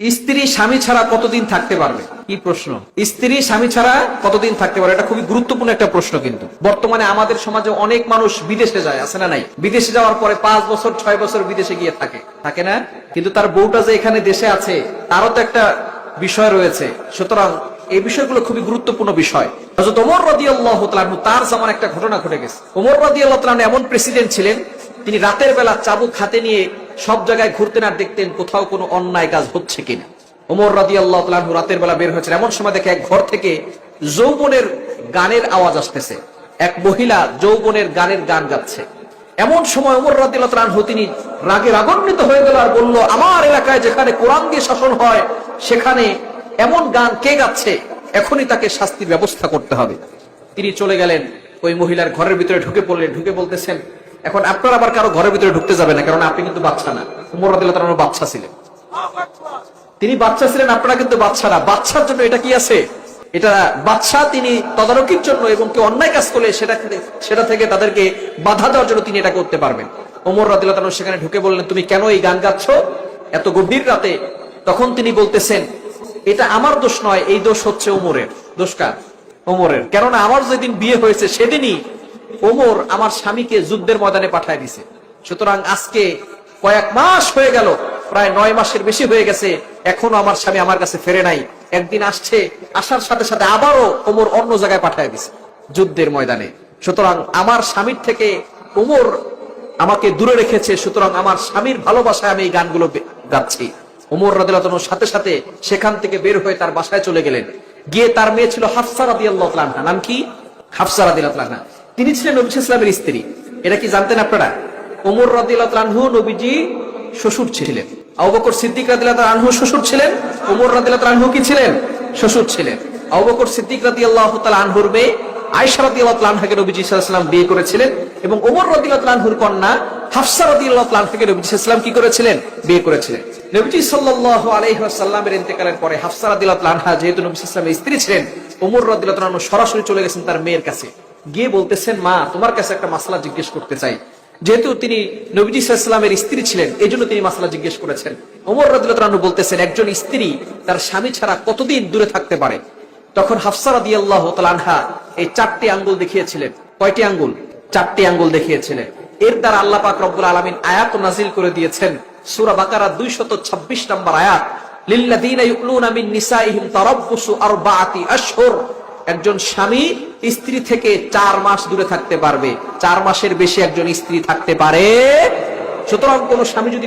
স্ত্রী স্বামী ছাড়া কতদিন থাকতে পারবে? কি প্রশ্ন? স্ত্রী স্বামী ছাড়া কতদিন থাকতে পারবে? এটা খুবই গুরুত্বপূর্ণ একটা প্রশ্ন কিন্তু। বর্তমানে আমাদের সমাজে অনেক মানুষ বিদেশে যায় আছে না নাই? বিদেশে যাওয়ার পরে পাঁচ বছর ছয় বছর বিদেশে গিয়ে থাকে। থাকে না? কিন্তু তার বউটা যে এখানে দেশে আছে তারও তো একটা বিষয় রয়েছে। সুতরাং এই বিষয়গুলো খুবই গুরুত্বপূর্ণ বিষয়। ওমর রাদিয়াল্লাহু তাআলা তার যেমন একটা ঘটনা ঘটে গেছে। ওমর রাদিয়াল্লাহু তাআলা এমন প্রেসিডেন্ট ছিলেন তিনি রাতের বেলা চাবুক হাতে নিয়ে সব জায়গায় ঘুরতেন আর দেখতেন কোথাও কোনো অন্যায় কাজ হচ্ছে কিনা। ওমর রাদি আল্লাহ রাতের বেলা বের হয়েছেন। এমন সময় দেখে এক ঘর থেকে যৌবনের গানের আওয়াজ আসতেছে। এক মহিলা যৌবনের গানের গান গাচ্ছে। এমন সময় ওমর রাদি আল্লাহ তিনি রাগে রাগান্বিত হয়ে গেল আর বলল, আমার এলাকায় যেখানে কোরআন দিয়ে শাসন হয়, সেখানে এমন গান কে গাচ্ছে? এখনই তাকে শাস্তির ব্যবস্থা করতে হবে। তিনি চলে গেলেন। ওই মহিলার ঘরের ভিতরে ঢুকে পড়লেন। ঢুকে বলতেছেন এখন আপনার আবার কারও ঘরের ভিতরে ঢুকতে যাবে না, কারণ আপনি কিন্তু বাচ্চা না। উমর রাদিয়াল্লাহু তাআলা বাচ্চা ছিলেন। তিনি বাচ্চা ছিলেন, আপনারা কিন্তু বাচ্চা না। বাচ্চার জন্য এটা কি আছে? এটা বাচ্চা তিনি তদারকির জন্য এবং কেউ অন্যায় কাজ করলে সেটা সেটা থেকে তাদেরকে বাধা দেওয়ার জন্য তিনি এটা করতে পারবেন। ওমর রাদিল্লাহ সেখানে ঢুকে বললেন, তুমি কেন এই গান গাচ্ছ? এত গভীর রাতে। তখন তিনি বলতেছেন, এটা আমার দোষ নয়, এই দোষ হচ্ছে ওমরের দোষ কার? ওমরের কেননা আমার যেদিন বিয়ে হয়েছে, সেদিনই ওমর আমার স্বামীকে যুদ্ধের ময়দানে পাঠায় দিছে। সুতরাং আজকে কয়েক মাস হয়ে গেল, প্রায় নয় মাসের বেশি হয়ে গেছে, এখনও আমার স্বামী আমার কাছে ফেরে নাই। একদিন আসছে, আসার সাথে সাথে আবারও ওমর অন্য জায়গায় পাঠায় দিছে, যুদ্ধের ময়দানে। সুতরাং আমার স্বামীর থেকে ওমর আমাকে দূরে রেখেছে, সুতরাং আমার স্বামীর ভালোবাসায় আমি এই গানগুলো গাচ্ছি। ওমর রাদিয়াল্লাহু সাথে সাথে সেখান থেকে বের হয়ে তার বাসায় চলে গেলেন। গিয়ে তার মেয়ে ছিল হাফসা রাদিয়াল্লাহু নাম কি? হাফসা আনহা। তিনি ছিলেন নবী ইসলামের স্ত্রী। এটা কি জানতেন আপনারা? ওমর রাদিয়াল্লাহু নবীজি শ্বশুর ছিলেন। আবু বকর সিদ্দিক রাদিয়াল্লাহু তাআলা আনহু শ্বশুর ছিলেন। ওমর রাদিয়াল্লাহু তাআলা আনহু কি ছিলেন? শ্বশুর ছিলেন। আবু বকর সিদ্দিক রাদিয়াল্লাহু তাআলা আনহুর মেয়ে আয়েশা রাদিয়াল্লাহু তাআলা আনহাকে নবীজি সাল্লাল্লাহু বিয়ে করেছিলেন এবং ওমর রাদিয়াল্লাহু আনহুর কন্যা হাফসা রাদিয়াল্লাহু নবীজি সাল্লাল্লাহু কি করেছিলেন? বিয়ে করেছিলেন। নবীজি সাল্লাল্লাহু আলাইহি ওয়াসাল্লামের ইন্তেকালের পরে হাফসা রাদিয়াল্লাহু যেহেতু নবী সাল্লাল্লাহু স্ত্রী ছিলেন, ওমর রাদিয়াল্লাহু আনহু সরাসরি চলে গেছেন তার মেয়ের কাছে। গিয়ে বলতেছেন, মা, তোমার কাছে একটা মাসলা জিজ্ঞেস করতে চাই। যেহেতু তিনি নবীজি সাল্লামের স্ত্রী ছিলেন এই জন্য তিনি মাসলা জিজ্ঞেস করেছেন। ওমর রাদিয়াল্লাহু বলতেছেন, একজন স্ত্রী তার স্বামী ছাড়া কতদিন দূরে থাকতে পারে? তখন হাফসা রাদিয়াল্লাহু তাআলা আনহা এই চারটি আঙ্গুল দেখিয়েছিলেন। কয়টি আঙ্গুল? চারটি আঙ্গুল দেখিয়েছিলেন। এর দ্বারা আল্লাহ পাক রব্বুল আলামিন আয়াত নাজিল করে দিয়েছেন। সূরা বাকারা 226 নম্বর আয়াত, লিল্লাযীনা ইউলুনা মিন নিসাইহিম তারাব্বুসু আরবাআতি আশহুর। একজন স্বামী স্ত্রী থেকে চার মাস দূরে থাকতে পারবে। চার মাসের বেশি একজন স্ত্রী থাকতে পারে। সুতরাং কোন স্বামী যদি